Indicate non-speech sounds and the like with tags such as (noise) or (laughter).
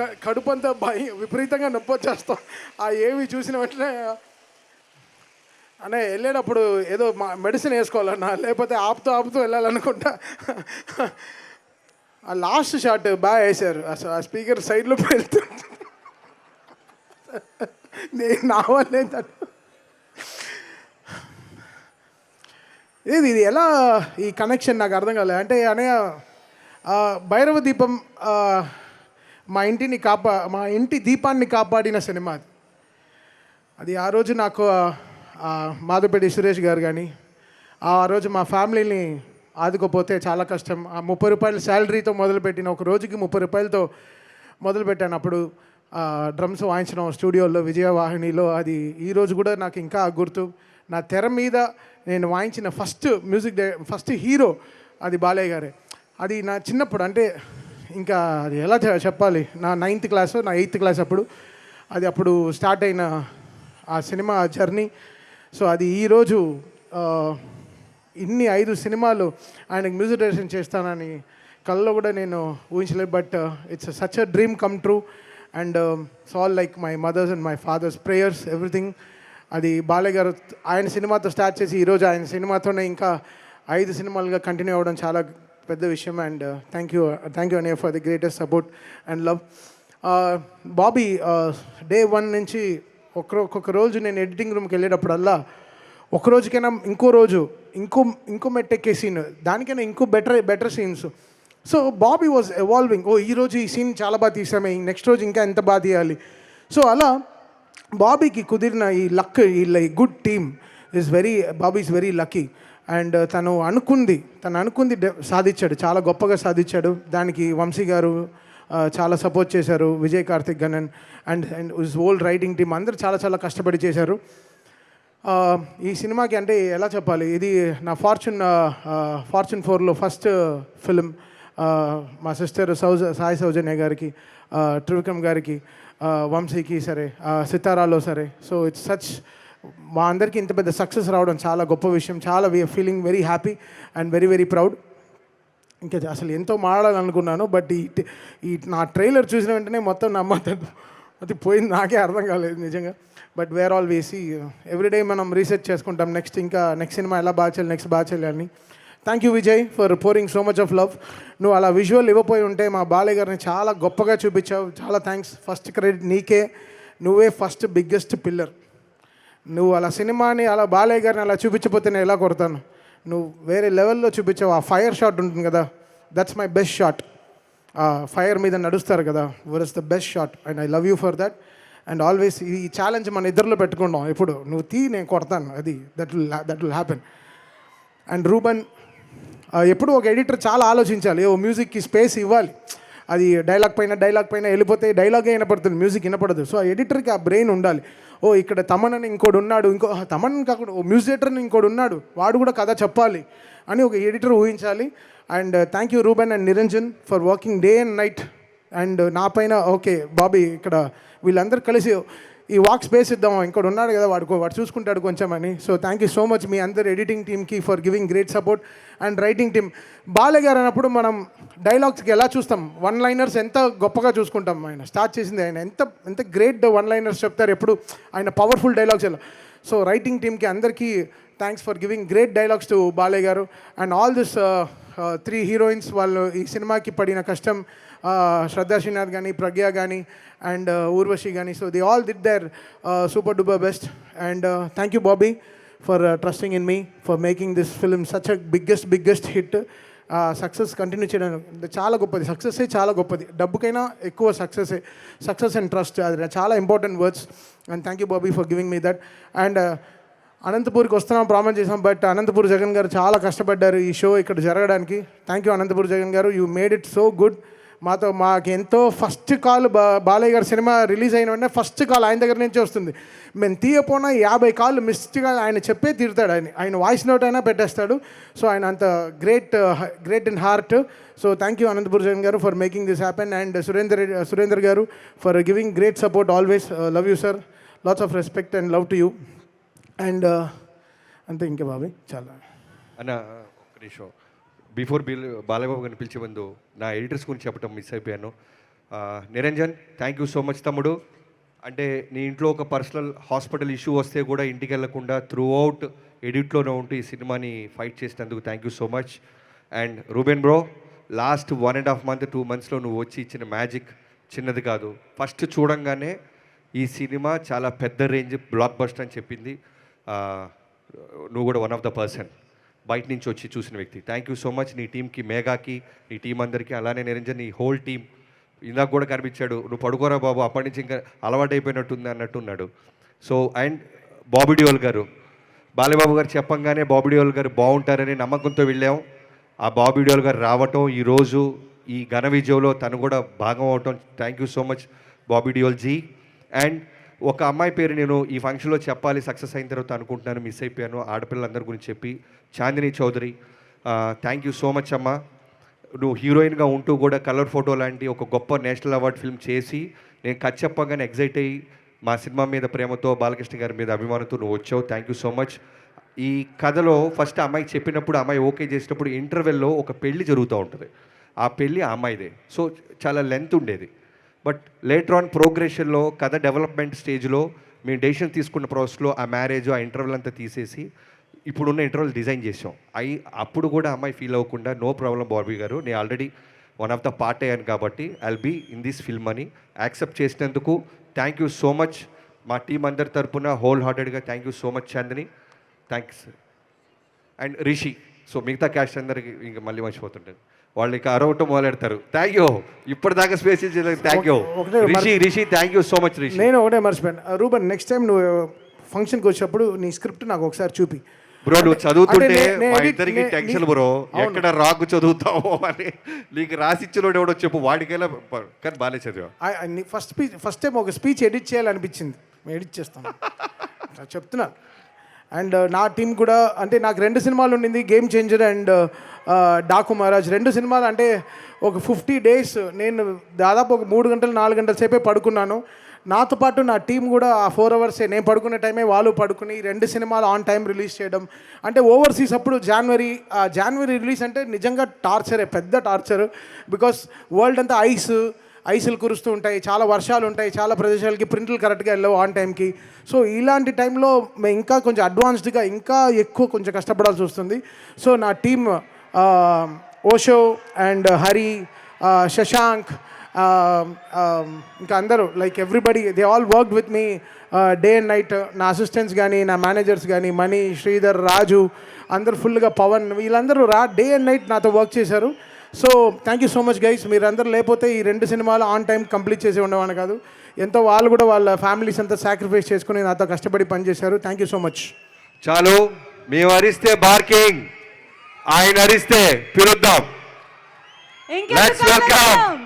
క- కడుపు అంతా భయం విపరీతంగా నొప్పి వచ్చేస్తాం ఆ ఏవి చూసిన వెంటనే అనే వెళ్ళేటప్పుడు ఏదో మా మెడిసిన్ వేసుకోవాలన్నా లేకపోతే ఆపుతూ ఆపుతూ వెళ్ళాలనుకుంటా. ఆ లాస్ట్ షాట్ బాగా వేశారు. అసలు ఆ స్పీకర్ సైడ్లో వెళ్తూ. నేను నా వల్లే తను. ఇది ఇది? ఎలా ఈ కనెక్షన్ నాకు అర్థం కాలేదు అంటే అనే భైరవ దీపం మా ఇంటిని కాపా మా ఇంటి దీపాన్ని కాపాడిన సినిమా అది. అది ఆ రోజు నాకు ఆ, సురేష్ గారు కానీ ఆ రోజు మా ఫ్యామిలీని ఆదుకోపోతే చాలా కష్టం. ఆ ముప్పై రూపాయల శాలరీతో మొదలుపెట్టిన ఒక రోజుకి ముప్పై రూపాయలతో మొదలుపెట్టాను. అప్పుడు డ్రమ్స్ వాయించడం స్టూడియోలో విజయవాహినిలో అది ఈరోజు కూడా నాకు ఇంకా గుర్తు. నా తెర మీద నేను వాయించిన ఫస్ట్ మ్యూజిక్ ఫస్ట్ హీరో అది బాలయ్య గారే. అది నా చిన్నప్పుడు అంటే ఇంకా అది ఎలా చెప్పాలి? నా నైన్త్ క్లాస్ నా ఎయిత్ క్లాస్ అప్పుడు అది అప్పుడు స్టార్ట్ అయిన ఆ సినిమా జర్నీ సో అది ఈరోజు ఇన్ని ఐదు సినిమాలు ఆయనకు మ్యూజిక్ డైరెక్షన్ చేస్తానని కళ్ళలో కూడా నేను ఊహించలేదు. But it's such a dream come true and it's all like my mother's and my father's prayers everything అది బాలయ్య గారు ఆయన సినిమాతో స్టార్ట్ చేసి ఈరోజు ఆయన సినిమాతోనే ఇంకా ఐదు సినిమాలుగా కంటిన్యూ అవ్వడం చాలా పెద్ద విషయం and thank you thank you అనే for the greatest support and love Bobby day one నుంచి ఒక్క ఒక్కొక్క రోజు నేను ఎడిటింగ్ రూమ్కి వెళ్ళేటప్పుడల్లా ఒక రోజుకైనా ఇంకో రోజు ఇంకో ఇంకో మెట్టెక్కే సీన్ దానికైనా ఇంకో better better scenes so Bobby was evolving ఓ ఈ రోజు ఈ సీన్ చాలా బాగా తీసామే నెక్స్ట్ రోజు ఇంకా ఎంత బాగా తీయాలి? సో అలా బాబీకి కుదిరిన ఈ లక్ ఈ good team is very Bobby is very lucky and తను అనుకుంది తను అనుకుంది సాధించాడు చాలా గొప్పగా సాధించాడు. దానికి వంశీ గారు చాలా సపోర్ట్ చేశారు విజయ్ కార్తిక్ గణన్ అండ్ అండ్ ఉజ్ ఓల్డ్ రైటింగ్ టీమ్ అందరూ చాలా చాలా కష్టపడి చేశారు. ఈ సినిమాకి అంటే ఎలా చెప్పాలి? ఇది నా ఫార్చ్యూన్ ఫార్చ్యూన్ ఫోర్లో ఫస్ట్ ఫిలిం మా సిస్టర్ సౌజ సాయి సౌజన్య గారికి త్రివిక్రమ్ గారికి వంశీకి సరే సితారాలో సరే. సో ఇట్స్ సచ్ మా అందరికీ ఇంత పెద్ద సక్సెస్ రావడం చాలా గొప్ప విషయం. చాలా feeling very happy and very very proud ఇంకా అసలు ఎంతో మాట్లాడాలనుకున్నాను బట్ ఈ ఈ నా ట్రైలర్ చూసిన వెంటనే మొత్తం నమ్మద్దు అది పోయింది. నాకే అర్థం కాలేదు నిజంగా. బట్ వేర్ ఆల్ వేసి ఎవ్రీడే మనం రీసెర్చ్ చేసుకుంటాం. నెక్స్ట్ ఇంకా నెక్స్ట్ సినిమా ఎలా బాగా చేయాలి నెక్స్ట్ బాగా చేయాలి అని thank you Vijay for pouring so much of love నువ్వు అలా విజువల్ ఇవ్వపోయి ఉంటే మా బాలయ్య గారిని చాలా గొప్పగా చూపించావు. చాలా థ్యాంక్స్ ఫస్ట్ క్రెడిట్ నీకే. నువ్వే ఫస్ట్ బిగ్గెస్ట్ పిల్లర్ నువ్వు అలా సినిమాని అలా బాలయ్య గారిని అలా చూపించకపోతే నేను ఎలా కొడతాను? నువ్వు వేరే లెవెల్లో చూపించావు. ఆ ఫైర్ షాట్ ఉంటుంది కదా దట్స్ మై బెస్ట్ షాట్ ఆ ఫైర్ మీద నడుస్తారు కదా where is the best shot and I love you for that and always ఈ ఛాలెంజ్ మన ఇద్దరిలో పెట్టుకుంటాం. ఇప్పుడు నువ్వు తీ నేను కొడతాను. అది that will that will happen and Ruben ఎప్పుడు ఒక ఎడిటర్ చాలా ఆలోచించాలి. ఓ మ్యూజిక్కి స్పేస్ ఇవ్వాలి. అది డైలాగ్ పైన డైలాగ్ పైన వెళ్ళిపోతే డైలాగే వినపడుతుంది మ్యూజిక్ వినపడదు. సో ఆ ఎడిటర్కి ఆ బ్రెయిన్ ఉండాలి. ఓ ఇక్కడ తమన్ అని ఇంకోడు ఉన్నాడు ఇంకో తమన్ కాకుండా ఓ మ్యూజియేటర్ అని ఇంకోడు ఉన్నాడు వాడు కూడా కథ చెప్పాలి అని ఒక editor ఊహించాలి. And thank you Ruben and Niranjan for working day and night and నా పైన ఓకే బాబీ ఇక్కడ వీళ్ళందరూ కలిసి ఈ వాక్ స్పేస్ ఇద్దాం ఇంకోటి ఉన్నాడు కదా వాడుకో వాడు చూసుకుంటాడు కొంచెం అని so thank you so much మీ అందరు ఎడిటింగ్ టీమ్కి for giving great support and writing team Balayya garu అన్నప్పుడు మనం డైలాగ్స్కి ఎలా చూస్తాం? వన్ లైనర్స్ ఎంత గొప్పగా చూసుకుంటాం? ఆయన స్టార్ట్ చేసింది ఆయన ఎంత ఎంత గ్రేట్ వన్ లైనర్స్ చెప్తారు ఎప్పుడు? ఆయన పవర్ఫుల్ డైలాగ్స్ ఎలా? సో రైటింగ్ టీమ్కి అందరికీ thanks for giving great dialogues to Balayya garu. And all this three heroines వాళ్ళు ఈ సినిమాకి పడిన కష్టం శ్రద్ధా శ్రీనాథ్ కానీ ప్రజ్ఞ కానీ అండ్ ఊర్వశి కానీ so they all did their super duper best and thank you Bobby for trusting in me for making this film such a biggest biggest hit success continue చేయడం చాలా గొప్పది. సక్సెస్సే చాలా గొప్పది. డబ్బుకైనా ఎక్కువ సక్సెస్ సక్సెస్ అండ్ ట్రస్ట్ అది చాలా important words and thank you Bobby for giving me that and అనంతపూర్కి వస్తున్నాం promise చేసాం బట్ అనంతపూర్ జగన్ గారు చాలా కష్టపడ్డారు ఈ షో ఇక్కడ జరగడానికి. Thank you Anantapur Jagan garu. You made it so good మాతో మాకెంతో ఫస్ట్ కాల్ బా బాలయ్య గారి సినిమా రిలీజ్ అయిన వెంటనే ఫస్ట్ కాల్ ఆయన దగ్గర నుంచి వస్తుంది. మేము తీయపోయినా యాభై కాళ్ళు మిస్డ్గా ఆయన చెప్పే తీరుతాడు ఆయన. ఆయన వాయిస్ నోట్ అయినా పెట్టేస్తాడు. సో ఆయన అంత great great in heart. So thank you Anantapur Jagan garu for making this happen and Surender Surender garu for giving great support always love you sir lots of respect and love to you and అంతే ఇంకా బాబాయ్ చాలా. అన్న ఒక before bill Balababu గారిని పిలిచే ముందు నా ఎడిటర్స్ గురించి చెప్పడం మిస్ అయిపోయాను. Niranjan thank you so much తమ్ముడు. అంటే నీ ఇంట్లో ఒక పర్సనల్ హాస్పిటల్ ఇష్యూ వస్తే కూడా ఇంటికి వెళ్ళకుండా త్రూ అవుట్ ఎడిట్లోనే ఉంటూ ఈ సినిమాని ఫైట్ చేసినందుకు thank you so much and Ruben bro last one and half month two మంత్స్లో నువ్వు వచ్చి ఇచ్చిన మ్యాజిక్ చిన్నది కాదు. ఫస్ట్ చూడంగానే ఈ సినిమా చాలా పెద్ద రేంజ్ బ్లాక్ బస్టర్ అని చెప్పింది. నువ్వు కూడా వన్ ఆఫ్ ద పర్సన్ బయట నుంచి వచ్చి చూసిన వ్యక్తి. థ్యాంక్ యూ సో మచ్ నీ టీంకి మేఘాకి నీ టీం అందరికీ అలానే నిరంజన్ నీ హోల్ టీం ఇందాక కూడా కనిపించాడు నువ్వు పడుకోరా బాబు అప్పటి నుంచి ఇంకా అలవాటైపోయినట్టుంది అన్నట్టున్నాడు. So and Bobby Deol garu. Balababu garu చెప్పంగానే బాబిడియోల్ గారు బాగుంటారని నమ్మకంతో వెళ్ళాం. ఆ బాబిడియోల్ గారు రావటం ఈరోజు ఈ ఘన విజయంలో తను కూడా భాగం అవటం. Thank you so much Bobby Deol ji. And ఒక అమ్మాయి పేరు నేను ఈ ఫంక్షన్లో చెప్పాలి సక్సెస్ అయిన తర్వాత అనుకుంటున్నాను మిస్ అయిపోయాను ఆడపిల్లలందరి గురించి చెప్పి Chandini Chowdary thank you so much అమ్మా. నువ్వు హీరోయిన్గా ఉంటూ కూడా కలర్ ఫోటో లాంటి ఒక గొప్ప నేషనల్ అవార్డ్ ఫిల్మ్ చేసి నేను కట్ ఎగ్జైట్ అయ్యి మా సినిమా మీద ప్రేమతో బాలకృష్ణ గారి మీద అభిమానంతో నువ్వు వచ్చావు. థ్యాంక్ యూ సో మచ్ ఈ కథలో ఫస్ట్ అమ్మాయి చెప్పినప్పుడు అమ్మాయి ఓకే చేసినప్పుడు ఇంటర్వెల్లో ఒక పెళ్ళి జరుగుతూ ఉంటుంది. ఆ పెళ్ళి ఆ అమ్మాయిదే. సో చాలా లెంత్ ఉండేది. బట్ లేటర్ ఆన్ ప్రోగ్రెషన్లో కథ డెవలప్మెంట్ స్టేజ్లో మేము డెసిషన్ తీసుకున్న ప్రాసెస్లో ఆ మ్యారేజ్ ఆ ఇంటర్వెల్ అంతా తీసేసి ఇప్పుడున్న ఇంటర్వెల్ డిజైన్ చేసాం అయి అప్పుడు కూడా అమ్మాయి ఫీల్ అవ్వకుండా నో ప్రాబ్లం బాబీ గారు. నేను already one of the part అయ్యాను కాబట్టి I'll be in this film అని యాక్సెప్ట్ చేసినందుకు థ్యాంక్ యూ సో మచ్ మా టీం అందరి తరపున whole హార్టెడ్గా thank you so much Chandini thanks and Rishi so మిగతా క్యాస్ట్ అందరికి ఇంకా మళ్ళీ మర్చిపోతుంటాను. వాళ్ళు ఇక అరవటం మొదలెడతారు. థ్యాంక్ యూ ఇప్పటిదాకా స్పేస్ ఇచ్చేందుకు థ్యాంక్ యూ ఒకటే మరి- Rishi Rishi thank you so much Rishi. నేను ఒకటే మర్చిపోయాను. ఆ, రూబన్ నెక్స్ట్ టైం నువ్వు ఫంక్షన్కి వచ్చినప్పుడు నీ స్క్రిప్ట్ నాకు ఒకసారి చూపి. బ్రో నువ్వు చదువుతుంటే అంటే నే- మా ఇద్దరికి నే- టెన్షన్ నీ- బ్రో అవును. ఎక్కడ రాకు చదువుతావో అని. నీకు రాసిచ్చినోడు ఎవడో చెప్పు వాడికైనా ప- కానీ బాగానే చదివా ఫస్ట్ స్పీచ్ ఫస్ట్ టైం ఒక స్పీచ్ ఎడిట్ చేయాలనిపించింది. మేము ఎడిట్ చేస్తాం. నేను (laughs) చెప్తున్నా. అండ్ uh, నా టీం కూడా అంటే నాకు రెండు సినిమాలు ఉండింది game changer and Daaku Maharaj రెండు సినిమాలు అంటే ఒక ఫిఫ్టీ డేస్ నేను దాదాపు ఒక మూడు గంటలు నాలుగు గంటల సేపే పడుకున్నాను. నాతో పాటు నా టీం కూడా ఆ ఫోర్ అవర్సే నేను పడుకునే టైమే వాళ్ళు పడుకుని రెండు సినిమాలు ఆన్ టైం రిలీజ్ చేయడం. అంటే ఓవర్సీస్ అప్పుడు జనవరి జనవరి రిలీజ్ అంటే నిజంగా టార్చరే పెద్ద టార్చర్. బికాస్ వరల్డ్ అంతా ఐస్ ఐసులు కురుస్తూ ఉంటాయి చాలా వర్షాలు ఉంటాయి చాలా ప్రదేశాలకి ప్రింట్లు కరెక్ట్గా వెళ్ళవు ఆన్ టైంకి సో ఇలాంటి టైంలో మేము ఇంకా కొంచెం అడ్వాన్స్డ్గా ఇంకా ఎక్కువ కొంచెం కష్టపడాల్సి వస్తుంది. సో నా టీమ్ ఓషో అండ్ హరి శశాంక్ ఇంకా అందరూ like everybody they all work with me day and night నా అసిస్టెంట్స్ కానీ నా మేనేజర్స్ కానీ మణి శ్రీధర్ రాజు అందరు ఫుల్గా పవన్ వీళ్ళందరూ రా డే అండ్ నైట్ నాతో వర్క్ చేశారు. So thank you so much guys మీరందరూ లేకపోతే ఈ రెండు సినిమాలు ఆన్ టైం కంప్లీట్ చేసి ఉండేవాడిని కాదు. ఎంతో వాళ్ళు కూడా వాళ్ళ ఫ్యామిలీస్ అంతా సాక్రిఫైస్ చేసుకుని నాతో కష్టపడి పనిచేశారు. థ్యాంక్ యూ సో మచ్ చాలు మేము అరిస్తే బార్కింగ్ ఆయన అరిస్తే పిలుద్దాం. ఇంకెందుకు Let's welcome ఆలస్యం?